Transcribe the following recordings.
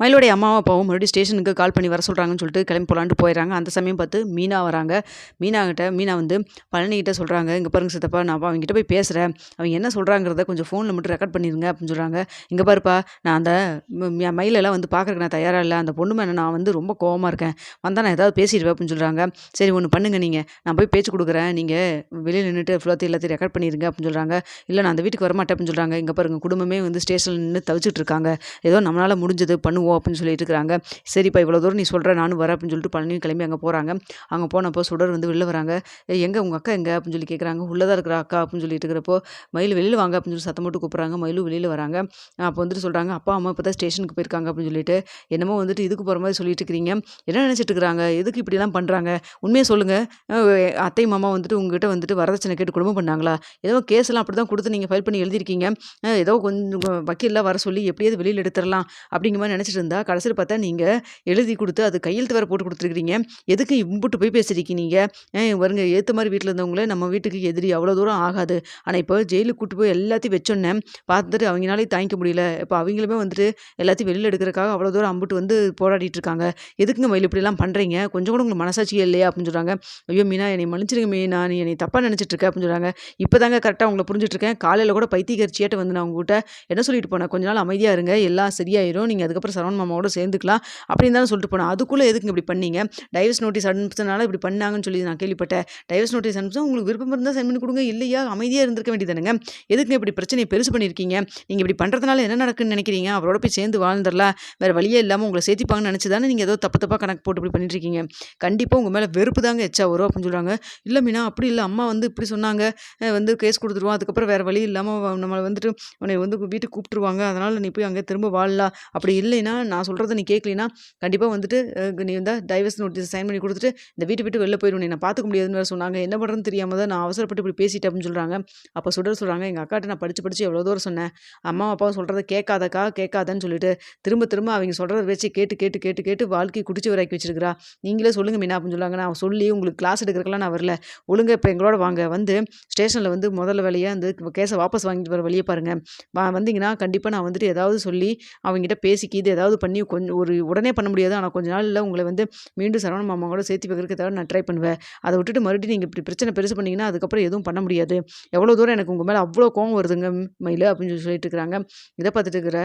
மயிலோடைய அம்மாவும் அப்பாவும் மறுபடியும் ஸ்டேஷனுக்கு கால் பண்ணி வர சொல்கிறாங்கன்னு சொல்லிட்டு கிளம்பி போகலான்ட்டு போயிடுறாங்க அந்த சமயம் பார்த்து மீனா வராங்க. மீனா கிட்ட மீனா வந்து பழனிக்கிட்ட சொல்கிறாங்க இங்கே பாருங்க சித்தப்பா நான் அப்பா அவங்ககிட்ட போய் பேசுகிறேன் அவங்க என்ன சொல்கிறாங்கிறத கொஞ்சம் ஃபோனில் மட்டும் ரெக்கார்ட் பண்ணிடுங்க அப்படின்னு சொல்கிறாங்க இங்கே பாருப்பா நான் அந்த மயிலெல்லாம் வந்து பார்க்குறக்கு நான் தயாராக இல்லை. அந்த பொண்ணு மேலே நான் வந்து ரொம்ப கோவமாக இருக்கேன். வந்தால் நான் ஏதாவது பேசிடுவேன் அப்படின்னு சொல்கிறாங்க சரி ஒன்று பண்ணுங்க நீங்கள் நான் போய் பேச்சு கொடுக்குறேன். நீங்கள் வெளியில் நின்றுட்டு ஃபுல்லாத்தையும் எல்லாத்தையும் ரெக்கார்ட் பண்ணிடுங்க அப்படின்னு சொல்கிறாங்க இல்லை நான் அந்த வீட்டுக்கு வரமாட்டேன் அப்படின்னு சொல்கிறாங்க இங்கே பாருங்க குடும்பமே வந்து ஸ்டேஷனில் நின்று தவிச்சிட்டு இருக்காங்க. ஏதோ நம்மளால் முடிஞ்சது பண்ணுவோம் அப்படின்னு சொல்லிட்டு இருக்கிறாங்க சரிப்பா இவ்வளோ தூரம் நீ சொல்கிற நானும் வரேன் அப்படின்னு சொல்லிட்டு பழனி கிளம்பி அங்கே போகிறாங்க அங்கே போனப்போ சுடர் வந்து வெளில வராங்க. எங்கே? உங்கள் அக்கா எங்கே? அப்படின்னு சொல்லி கேட்குறாங்க உள்ளதாக இருக்கிற அக்கா அப்படின்னு சொல்லிட்டு இருக்கிறப்போ மயில் வெளியில் வாங்க அப்படின்னு சொல்லி சத்தம் போட்டு கூப்பிட்றாங்க. மயிலும் வெளியில் வராங்க. அப்போ வந்துட்டு சொல்கிறாங்க அப்பா அம்மா இப்போ தான் ஸ்டேஷனுக்கு போயிருக்காங்க அப்படின்னு சொல்லிட்டு என்னமோ வந்துட்டு இதுக்கு போகிற மாதிரி சொல்லிட்டு இருக்கிறீங்க. என்ன நினச்சிட்டு இருக்கிறாங்க? எதுக்கு இப்படிலாம் பண்ணுறாங்க உண்மையை சொல்லுங்கள் அத்தை மாமா வந்துட்டு உங்ககிட்ட வந்துட்டு வரதட்சணை கேட்டு குடும்பம் பண்ணாங்களா? ஏதோ கேஸ்லாம் அப்படி தான் கொடுத்து நீங்கள் ஃபைல் பண்ணி எழுதியிருக்கீங்க. ஏதோ கொஞ்சம் வக்கீல்லாம் வர சொல்லி எப்படியாவது வெளியில் எடுத்துடலாம் அப்படிங்கிற மாதிரி நினச்சிட்டு இருந்தா கடைசியில் பார்த்தா நீங்கள் எழுதி கொடுத்து அது கையெழுத்து வேறு போட்டு கொடுத்துருக்கீங்க எதுக்கு இம்புட்டு போய் பேசிருக்கீங்க நீங்கள் வருங்க ஏற்ற மாதிரி வீட்டில் இருந்தவங்களே நம்ம வீட்டுக்கு எதிரி அவ்வளோ தூரம் ஆகாது. ஆனால் இப்போ ஜெயிலுக்கு கூட்டு போய் எல்லாத்தையும் வச்சோன்னே பார்த்துட்டு அவங்களாலே தாங்கிக்க முடியல. இப்போ அவங்களுமே வந்துட்டு எல்லாத்தையும் வெளியில் எடுக்கிறக்காக அவ்வளோ தூரம் அம்புட்டு வந்து போராடிட்டு இருக்காங்க. எதுக்குங்க மயில் இப்படிலாம் பண்ணுறீங்க கொஞ்சம் கூட உங்களுக்கு மனசாட்சியே இல்லையா? அப்படின்னு சொல்கிறாங்க ஐயோ மீனா என்னை மன்னிச்சிருங்க மீனா நீ என்னை தப்பாக நினச்சிட்டு இருக்க அப்படின்னு சொல்கிறாங்க இப்போ தாங்க கரெக்டாக உங்களை புரிஞ்சிட்ருக்கேன் காலையில் கூட பைத்தியக்கரிச்சியாட்ட வந்து நான் உங்ககிட்ட என்ன சொல்லிட்டு போனேன்? கொஞ்ச நாள் அமைதியாக இருங்க. எல்லாம் சரியாயிரும். நீங்கள் அதுக்கப்புறம் சரவண மாமாவோட சேர்ந்துக்கலாம் அப்படின்னு தானே சொல்லிட்டு போனேன். அதுக்குள்ளே எதுக்கு இப்படி பண்ணீங்க? டைவர்ஸ் நோட்டீஸ் அனுப்பிச்சதுனால இப்படி பண்ணாங்கன்னு சொல்லி நான் கேள்விப்பட்டேன். டைவர்ஸ் நோட்டீஸ் அனுப்பிச்சா உங்களுக்கு விருப்பம் இருந்தால் சென்ட் பண்ணி கொடுங்க. இல்லையா? அமைதியாக இருந்திருக்க வேண்டியதானுங்க எதுக்கு இப்படி பிரச்சனையை பெருசு பண்ணியிருக்கீங்க? நீங்கள் இப்படி பண்ணுறதுனால என்ன நடக்குன்னு நினைக்கிறீங்க? அவரோட போய் சேர்ந்து வாழ்ந்துடலாம். வேறு வழியே இல்லாமல் உங்களை சேர்த்திப்பாங்கன்னு நினச்சி தானே நீங்கள் ஏதோ தப்பு தப்பாக கணக்கு போட்டு இப்படி பண்ணிட்டுருக்கீங்க. கண்டிப்பாக உங்கள் மேலே வெறுப்பு தாங்க எச்சா வரும் அப்படின்னு சொல்கிறாங்க இல்லை மீனா அப்படி இல்லை. அம்மா வந்து இப்படி சொன்னாங்க. வந்து கேஸ் கொடுத்துருவோம் அதுக்கப்புறம் வேறு வழி இல்லாமல் நம்மளை வந்துட்டு உன்னை வந்து வீட்டுக்கு கூப்பிட்டுருவாங்க. அதனால் நீ போய் அங்கே திரும்ப வாழலாம். அப்படி இல்லைன்னா நான் சொல்கிறத நீ கேட்கலினா கண்டிப்பாக வந்துட்டு நீ வந்து டைவர்ஸ் நோட்டீஸ் சைன் பண்ணி கொடுத்துட்டு இந்த வீட்டு விட்டு வெளில போயிடும் நான் பார்த்துக்க முடியாதுன்னு வேறு சொன்னாங்க. என்ன பண்ணுறதுன்னு தெரியாமல் தான் நான் அவசரப்பட்டு இப்படி பேசிட்டேன் அப்படின்னு சொல்கிறாங்க அப்போ சுடர் சொல்கிறாங்க எங்கள் அக்காட்ட நான் படித்து படித்து எவ்வளோ தூரம் சொன்னேன். அம்மா அப்பாவும் சொல்கிறத கேட்காதக்கா கேட்காதன்னு சொல்லிட்டு திரும்ப திரும்ப அவங்க சொல்கிறத வச்சு கேட்டு கேட்டு கேட்டு கேட்டு வாழ்க்கை குடிச்சு வராக்கி வச்சிருக்கிறா. நீங்களே சொல்லுங்க மீனா அப்படின்னு சொல்லுவாங்க நான் சொல்லி உங்களுக்கு கிளாஸ் எடுக்கிறக்கெல்லாம் நான் வரல. ஒழுங்கா இப்போ எங்களோட வாங்க. வந்து ஸ்டேஷனில் வந்து முதல்ல வேலையாக அந்த கேஸை வாபஸ் வாங்கிட்டு வர வழியை பாருங்கள் வந்தீங்கன்னா கண்டிப்பாக நான் வந்துட்டு ஏதாவது சொல்லி அவங்ககிட்ட பேசிக்கி இது ஏதாவது பண்ணி கொஞ்சம் ஒரு உடனே பண்ண முடியாது. ஆனால் கொஞ்ச நாளில் உங்களை வந்து மீண்டும் சரவண மாமா கூட சேர்த்து வைக்கிறதுக்கு ஏதாவது நான் ட்ரை பண்ணுவேன். அதை விட்டுட்டு மறுபடியும் நீங்கள் இப்படி பிரச்சனை பெருசு பண்ணிங்கன்னா அதுக்கப்புறம் எதுவும் பண்ண முடியாது. எவ்வளோ தூரம் எனக்கு உங்கள் மேலே அவ்வளோ கோவம் வருதுங்க மயில் அப்படின்னு சொல்லி சொல்லிட்டு இருக்கிறாங்க. இதை பார்த்துட்டு இருக்கிற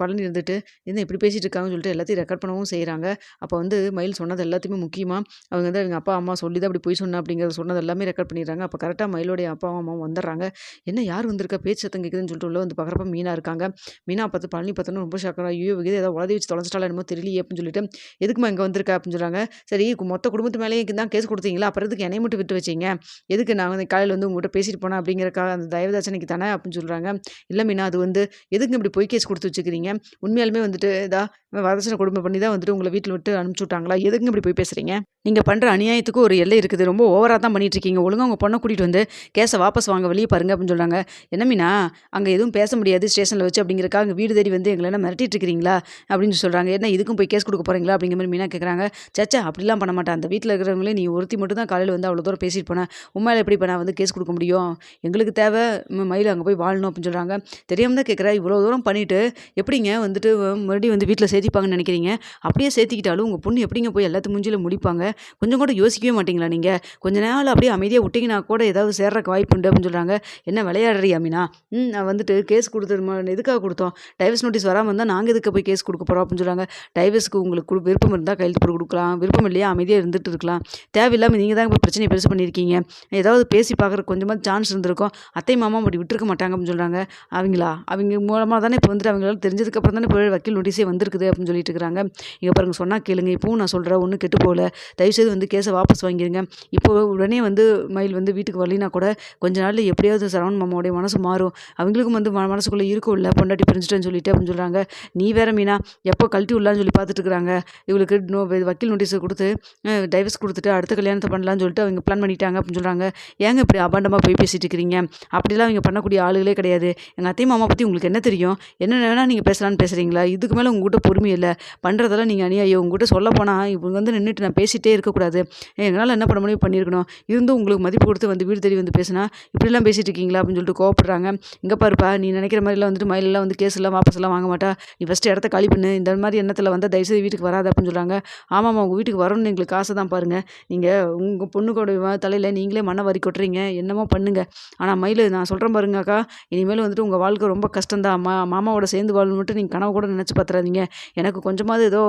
பழனி இருந்துட்டு என்ன இப்படி பேசிகிட்டு இருக்காங்கன்னு சொல்லிட்டு எல்லாத்தையும் ரெக்கார்ட் பண்ணவும் செய்கிறாங்க அப்போ வந்து மயில் சொன்னது எல்லாத்தையுமே முக்கியமாக அவங்க வந்து அவங்க அப்பா அம்மா சொல்லி தான் அப்படி போய் சொன்னா அப்படிங்கிறத சொன்னது எல்லாமே ரெக்கார்ட் பண்ணிடுறாங்க. அப்போ கரெக்டாக மயிலோடைய அப்பா அம்மாவும் வந்துடுறாங்க. என்ன யார் வந்திருக்கா? பேச்சு சத்தம் கேட்குதுன்னு சொல்லிட்டு உள்ள வந்து பார்க்குறப்ப மீனா இருக்காங்க. மீனா பார்த்து பழனி பார்த்தோன்னு ரொம்ப ஷாக்கராக ஐயோ விகிதம் எதாவது உலதி வச்சு தொலைச்சிட்டாலும் என்னமோ தெரியலையே அப்படின்னு சொல்லிட்டு எதுக்குமா இங்கே வந்திருக்க? அப்படின்னு சொல்கிறாங்க சரி மொத்த குடும்பத்து மேலேயே தான் கேஸ் கொடுத்தீங்களா? அப்புறம் எதுக்கு என்னை மட்டும் விட்டு வச்சீங்க? எதுக்கு நான் வந்து காலையில் வந்து உங்கள்கிட்ட பேசிட்டு போனேன்? அப்படிங்கிறக்காக அந்த தயவதாசனைக்கு தானே அப்படின்னு சொல்கிறாங்க இல்லை மீனா அது வந்து எதுக்கு இப்படி பொய் கேஸ் கொடுத்து வச்சுக்கிறீங்க? உண்மையாலுமே வந்துட்டு இதா வரதட்சணை குடும்பம் பண்ணி தான் வந்துட்டு உங்களை வீட்டில் விட்டு அனுப்பிச்சு விட்டாங்களா? எதுக்கு இப்படி போய் பேசுகிறீங்க நீங்கள் பண்ணுற அநியாயத்துக்கு ஒரு எல்லை இருக்குது. ரொம்ப ஓவராக தான் பண்ணிட்டு இருக்கீங்க. ஒழுங்காக உங்கள் பொண்ணை கூட்டிகிட்டு வந்து கேஸை வாபஸ் வாங்க வெளியே பாருங்க அப்படின்னு சொல்கிறாங்க என்ன மீனா? அங்கே எதுவும் பேச முடியாது. ஸ்டேஷனில் வச்சு அப்படிங்கிறக்கா அங்கே வீடு தேடி வந்து எங்களை என்ன மிரட்டிட்டு இருக்கிறீங்களா? அப்படின்னு சொல்கிறாங்க என்ன இதுக்கும் போய் கேஸ் கொடுக்க போகிறீங்களா அப்படிங்கிற மாதிரி மீனா கேட்குறாங்க சச்சா அப்படிலாம் பண்ண மாட்டேன். அந்த வீட்டில் இருக்கிறவங்களே நீ ஒருத்தி மட்டும் தான் காலையில் வந்து அவ்வளோ தூரம் பேசிட்டு போனேன் உண்மையில் எப்படி இப்போ நான் வந்து கேஸ் கொடுக்க முடியும்? எங்களுக்கு தேவை மயில் அங்கே போய் வாழணும் அப்படின்னு சொல்கிறாங்க தெரியாமல் தான் கேட்குறேன் இவ்வளோ தூரம் பண்ணிவிட்டு எப்படிங்க வந்துட்டு மறுபடியும் வந்து வீட்டில் மதிப்பாங்கன்னு நினைக்கிறீங்க? அப்படியே சேர்த்திக்கிட்டாலும் உங்கள் பொண்ணு எப்படிங்க போய் எல்லாத்து மூஞ்சியில் முடிப்பாங்க? கொஞ்சம் கூட யோசிக்கவே மாட்டிங்களா நீங்கள் கொஞ்ச நாள் அப்படியே அமைதியாக விட்டிங்கன்னா கூட ஏதாவது சேர்றக்கு வாய்ப்பு உண்டு அப்படின்னு சொல்கிறாங்க என்ன விளையாடுறியா மீனா? ம் நான் வந்துட்டு கேஸ் கொடுத்துருமா எதுக்காக கொடுத்தோம்? டைவர்ஸ் நோட்டீஸ் வராமல் இருந்தால் நாங்கள் எதுக்கு போய் கேஸ் கொடுக்க போகிறோம் அப்படின்னு சொல்கிறாங்க டைவர்ஸ்க்கு உங்களுக்கு கு- விருப்பம் இருந்தால் கையெழுத்து போட்டு கொடுக்கலாம். விருப்பம் இல்லையா அமைதியாக இருந்துட்டு இருக்கலாம். தேவையில்லாமல் நீங்கள் தான் இப்போ பிரச்சனையை பெருசு பண்ணியிருக்கீங்க. ஏதாவது பேசி பார்க்குற கொஞ்சமாக சான்ஸ் இருந்திருக்கும். அத்தை மாமா அப்படி விட்டுருக்க மாட்டாங்க அப்படின்னு சொல்கிறாங்க அவங்களா? அவங்க மூலமாக தானே இப்போ வந்துட்டு அவங்களால தெரிஞ்சதுக்கப்புறம் தானே இப்போ வக்கீல் நோட்டீஸே வந்திருக்குது அப்படின்னு சொல்லிட்டு இருக்கிறாங்க இங்கே பாருங்க சொன்னால் கேளுங்க. இப்போவும் நான் சொல்கிறேன் ஒன்றும் கெட்டு போகல. தயவுசெய்து வந்து கேஸை வாபஸ் வாங்கிடுங்க இப்போ உடனே வந்து மயில் வந்து வீட்டுக்கு வரலினா கூட கொஞ்ச நாளில் எப்படியாவது சரவண் மாமாவுடைய மனசு மாறும். அவங்களுக்கும் வந்து ம- மனசுக்குள்ளே இருக்கும் இல்லை பொண்டாட்டி பிரிஞ்சுட்டேன்னு சொல்லிட்டு அப்படின்னு சொல்கிறாங்க நீ வேற மீனா எப்போ கழட்டி விடலான்னு சொல்லி பார்த்துட்டு இருக்கிறாங்க இவளுக்கு நோ வக்கீல் நோட்டீஸ் கொடுத்து டைவர்ஸ் கொடுத்துட்டு அடுத்த கல்யாணத்தை பண்ணலாம்னு சொல்லிட்டு அவங்க பிளான் பண்ணிட்டாங்க அப்படின்னு சொல்கிறாங்க ஏங்க இப்படி அபாண்டமாக போய் பேசிட்டு இருக்கிறீங்க? அப்படிலாம் அவங்க பண்ணக்கூடிய ஆளுகளே கிடையாது. எங்கள் அத்தை மாமா பற்றி உங்களுக்கு என்ன தெரியும்? என்ன வேணால் நீங்கள் பேசலான்னு பேசுகிறீங்களா இதுக்கு மேலே உங்கள்கிட்ட பொறுமை தப்புமே இல்லை பண்ணுறதெல்லாம் நீங்கள் அநியாயம். உங்ககிட்ட சொல்ல போனால் இவங்க வந்து நின்றுட்டு நான் பேசிகிட்டே இருக்கக்கூடாது. எங்களால் என்ன பண்ண முடியும்? பண்ணியிருக்கணும் இருந்தும் உங்களுக்கு மதிப்பு கொடுத்து வந்து வீடு தேடி வந்து பேசினா இப்படிலாம் பேசிகிட்டு இருக்கீங்களா? அப்படின்னு சொல்லிட்டு கோவப்படுறாங்க. இங்கே பாருப்பா நீ நினைக்கிற மாதிரிலாம் வந்துட்டு மயிலெல்லாம் வந்து கேஸ் எல்லாம் வாபஸ் எல்லாம் வாங்க மாட்டா. நீ ஃபஸ்ட்டு இடத்த காலி பண்ணு. இந்த மாதிரி எண்ணத்தில் வந்தால் தயவுசெய்து வீட்டுக்கு வராது அப்படின்னு சொல்கிறாங்க ஆமாம்மா உங்கள் வீட்டுக்கு வரணும்னு எங்களுக்கு காசு தான் பாருங்கள் நீங்கள் உங்கள் பொண்ணுக்கோட தலையில் நீங்களே மண்ணை வரி கொட்டுறீங்க. என்னமோ பண்ணுங்கள் ஆனால் மயில் நான் சொல்கிறேன் பாருங்க அக்கா இனிமேல் வந்துட்டு உங்கள் வாழ்க்கை ரொம்ப கஷ்டம்தான். மா மாமாவோட சேர்ந்து வாழணும் மட்டும் நீங்கள் கனவு கூட நினச்சி பார்த்துறாதீங்க எனக்கு கொஞ்சமாவது ஏதோ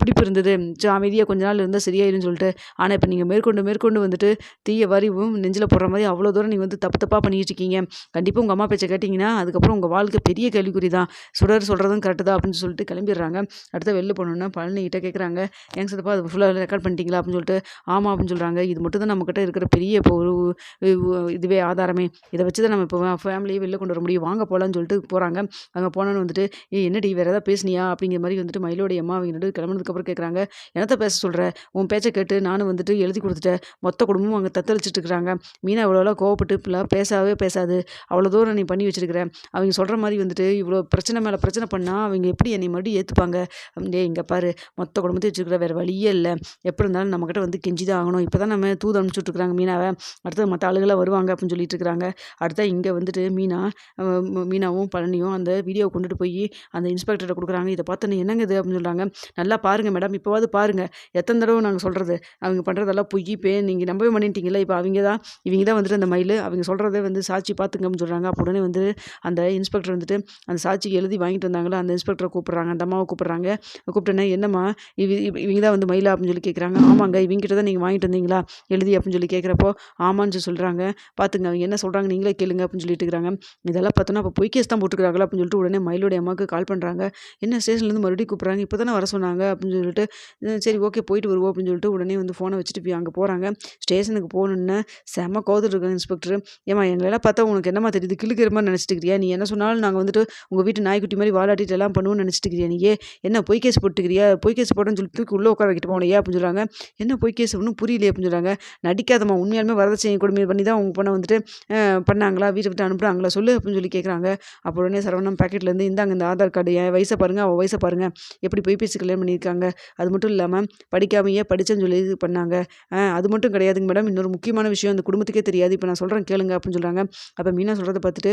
பிடிப்பு இருந்தது. அமைதியாக கொஞ்ச நாள் இருந்தால் சரியாயிருன்னு சொல்லிட்டு. ஆனால் இப்போ நீங்கள் மேற்கொண்டு மேற்கொண்டு வந்துட்டு தீய வரிவும் நெஞ்சில் போடுற மாதிரி அவ்வளோ தூரம் நீங்கள் வந்து தப்பு தப்பாக பண்ணிட்டு இருக்கீங்க. கண்டிப்பாக உங்கள் அம்மா பேச்சை கேட்டிங்கன்னா அதுக்கப்புறம் உங்கள் வாழ்க்கை பெரிய கேள்விக்குறி தான். சுடர் சொல்கிறதும் கரெக்டு தான் அப்படின்னு சொல்லிட்டு கிளம்பிடுறாங்க. அடுத்த வெளில போனோன்னா பழனிகிட்ட கேட்குறாங்க எங்க சித்தப்பா அது ஃபுல்லாக ரெக்கார்ட் பண்ணிட்டீங்களா அப்படின்னு சொல்லிட்டு. ஆமாம் அப்படின்னு சொல்கிறாங்க இது மட்டும் தான் நம்மக்கிட்ட இருக்கிற பெரிய இப்போ ஒரு இதுவே ஆதாரமே. இதை வச்சு தான் நம்ம இப்போ ஃபேமிலியை வெளில கொண்டு வர முடியும். வாங்க போகலான்னு சொல்லிட்டு போகிறாங்க அங்கே போனோன்னு வந்துட்டு ஏ என்னடி வேறு ஏதாவது பேசுனியா? அப்படிங்கிற மாதிரி வந்துட்டு மயிலோடைய அம்மா அவங்க ரெண்டு கிளம்புனதுக்கப்புறம் கேட்குறாங்க என்னத்தை பேச சொல்கிற உன் பேச்சை கேட்டு நானும் வந்துட்டு எழுதி கொடுத்துட்டேன். மொத்த குடும்பமும் அங்கே தத்தளிச்சிட்டு இருக்கிறாங்க மீனா இவ்வளோ கோவப்பட்டு இப்பெல்லாம் பேசாவே பேசாது. அவ்வளோ தூரம் நீ பண்ணி வச்சிருக்கிறேன் அவங்க சொல்கிற மாதிரி வந்துட்டு இவ்வளோ பிரச்சனை மேலே பிரச்சனை பண்ணால் அவங்க எப்படி என்னை மறுபடியும் ஏற்றுப்பாங்க டே இங்கே பாரு. மொத்த குடும்பத்தையும் வச்சுருக்கிற வேறு வழியே இல்லை. எப்படி இருந்தாலும் நம்மக்கிட்ட வந்து கெஞ்சி தான் ஆகணும். இப்போ தான் நம்ம தூது அனுப்பிச்சுட்ருக்குறாங்க மீனாவை. அடுத்தது மற்ற ஆளுகளாக வருவாங்க அப்படின்னு சொல்லிட்டு இருக்கிறாங்க அடுத்தா இங்கே வந்துட்டு மீனா மீனாவும் பழனியும் அந்த வீடியோ கொண்டுட்டு போய் அந்த இன்ஸ்பெக்டர்கிட்ட கொடுக்குறாங்க. இதை பார்த்து என்னங்க இது அப்படின்னு சொல்கிறாங்க நல்லா பாருங்கள் மேடம் இப்போவாது பாருங்கள் எத்தனை தடவை நாங்கள் சொல்கிறது அவங்க பண்ணுறதெல்லாம் பொய் பே நீங்கள் நம்பவே பண்ணிட்டீங்களா இப்போ அவங்க தான் இவங்க தான் வந்துட்டு அந்த மயில். அவங்க சொல்கிறத வந்து சாட்சி பார்த்துங்க அப்படின்னு சொல்கிறாங்க அப்போ உடனே வந்து அந்த இன்ஸ்பெக்டர் வந்துட்டு அந்த சாட்சிக்கு எழுதி வாங்கிட்டு வந்தாங்களோ அந்த இன்ஸ்பெக்டரை கூப்பிட்றாங்க அந்த அம்மாவை கூப்பிட்றாங்க. கூப்பிட்டேன்னா என்னம்மா இவ இவங்க தான் வந்து மயிலா? அப்படின்னு சொல்லி கேட்குறாங்க ஆமாங்க இவங்ககிட்ட தான் நீங்கள் வாங்கிட்டு வந்தீங்களா? எழுதி அப்படின்னு சொல்லி கேட்குறப்போ ஆமான்னு சொல்கிறாங்க பார்த்துங்க அவங்க என்ன சொல்கிறாங்க நீங்களே கேளுங்க அப்படின்னு சொல்லிட்டு இருக்கிறாங்க இதெல்லாம் பார்த்தோன்னா அப்போ பொய்கேஸ் தான் போட்டுக்கிறாங்களா அப்படின்னு சொல்லிட்டு உடனே மயிலுடைய அம்மாவுக்கு கால் பண்ணுறாங்க என்ன ஸ்டேஷன்லேருந்து மறுபடியும் கூப்பிட்றாங்க. இப்போ தானே வர சொன்னாங்க அப்படின்னு சொல்லிட்டு சரி ஓகே போயிட்டு வருவோம் அப்படின்னு சொல்லிட்டு உடனே வந்து ஃபோனை வச்சுட்டு போய் அங்கே போகிறாங்க ஸ்டேஷனுக்கு போகணுன்னு செம்ம கோதுட்டு இருக்காங்க இன்ஸ்பெக்டர் ஏமா எங்களெல்லாம் பார்த்தா உனக்கு என்னமா தெரியுது? கிழிக்கிற மாதிரி நினச்சிட்டுக்கிறியா நீ என்ன சொன்னாலும் நாங்கள் வந்துட்டு உங்கள் வீட்டு நாய்க்குட்டி மாதிரி வாலாட்டிட்டு எல்லாம் பண்ணுவோம்னு நினச்சிட்டுக்கிறியா நீ என்ன பொய் கேஸ் போட்டுக்கிறியா? பொய் கேஸ் போட்டேன்னு சொல்லி தூக்கி உள்ளே உட்கார வைக்கிட்டு போனேன் அப்படின்னு சொல்கிறாங்க என்ன பொய் கேஸ் ஒன்றும் புரியலையே அப்படின்னு சொல்கிறாங்க நடிக்காதம்மா உண்மையாலுமே வரதட்சணை கொடுமை பண்ணி தான் உங்கள் பொண்ணை வந்துட்டு பண்ணாங்களா? வீட்டை விட்டு அனுப்புகிறாங்களா சொல்லு அப்படின்னு சொல்லி கேட்குறாங்க அப்போ உடனே சரவணம் பேக்கெட்லேருந்து இந்தாங்க இந்த ஆதார் கார்டு என் வயசை பாருங்கள் அவள் வயசை பாருங்கள் எப்படி பொய் பேசி கல்யாணம் பண்ணியிருக்காங்க. அது மட்டும் இல்லாமல் படிக்காமையே படித்தேன்னு சொல்லி இது பண்ணாங்க. அது மட்டும் கிடையாதுங்க மேடம். இன்னொரு முக்கியமான விஷயம் அந்த குடும்பத்துக்கே தெரியாது. இப்போ நான் சொல்கிறேன் கேளுங்க அப்படின்னு சொல்கிறாங்க அப்போ மீனா சொல்கிறத பார்த்துட்டு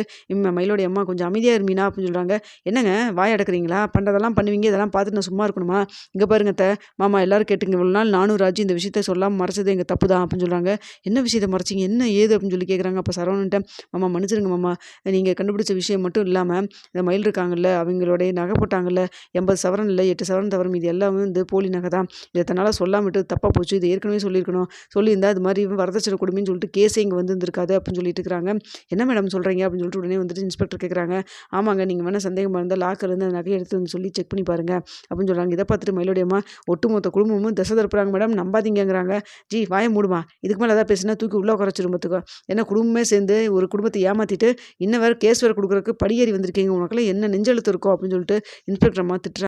மயிலோடைய அம்மா கொஞ்சம் அமைதியாக இரு மீனா அப்படின்னு சொல்கிறாங்க என்னங்க வாய் அடக்குறீங்களா? பண்ணுறதெல்லாம் பண்ணுவீங்க? இதெல்லாம் பார்த்துட்டு நான் சும்மா இருக்கணுமா? இங்கே பாருங்க த மாமா எல்லோரும் கேட்டுங்க இவ்வளோ நாள் நானும் ராஜி இந்த விஷயத்த சொல்லாமல் மறைச்சது எங்கள் தப்பு தான் அப்படின்னு சொல்கிறாங்க என்ன விஷயத்தை மறைச்சிங்க? என்ன ஏது அப்படின்னு சொல்லி கேட்குறாங்க அப்போ சரவணன்ட்ட மாமா மன்னிச்சிருங்க மாமா. நீங்கள் கண்டுபிடிச்ச விஷயம் மட்டும் இல்லாமல் இந்த மயில் இருக்காங்கல்ல அவங்களுடைய நகை போட்டாங்கல்ல எண்பது சவரன் இல்லை எட்டு சவரன் தவிர இது எல்லாமே வந்து போலி நகை தான். இதை தன்னால் சொல்லாமட்டு தப்பாக போச்சு. இது ஏற்கனவே சொல்லியிருக்கணும். சொல்லியிருந்தா இது மாதிரி வரதட்சணை கொடுமைன்னு சொல்லிட்டு கேஸே இங்கே வந்திருந்திருக்காது அப்படின்னு சொல்லிட்டு இருக்கிறாங்க. என்ன மேடம் சொல்கிறீங்க அப்படின்னு சொல்லிட்டு உடனே வந்துட்டு இன்ஸ்பெக்டர் கேட்குறாங்க ஆமாங்க நீங்கள் வேணால் சந்தேகமாக இருந்தால் லாக்கர்லேருந்து அந்த நகையை எடுத்து வந்து சொல்லி செக் பண்ணி பாருங்கள் அப்படின்னு சொல்கிறாங்க இதை பார்த்துட்டு மயிலோடையம்மா ஒட்டுமொத்த குடும்பமும் தசை தரப்புறாங்க மேடம் நம்பாதீங்கிறாங்க ஜி வாய மூடுமா? இதுக்கு மேலே ஏதாவது பேசினா தூக்கி உள்ளே குறைச்சிரும் பார்த்துக்கோ. ஏன்னா குடும்பமே சேர்ந்து ஒரு குடும்பத்தை ஏமாற்றிட்டு இன்ன வேறு கேஸ் வேறு கொடுக்குறதுக்கு படியேறி வந்திருக்கீங்க. உனக்குலாம் என்ன நெஞ்செழுத்து இருக்கோ அப்படின்னு சொல்லிட்டு இன்ஸ்பெக்டர் அம்மா திட்டுறாங்க.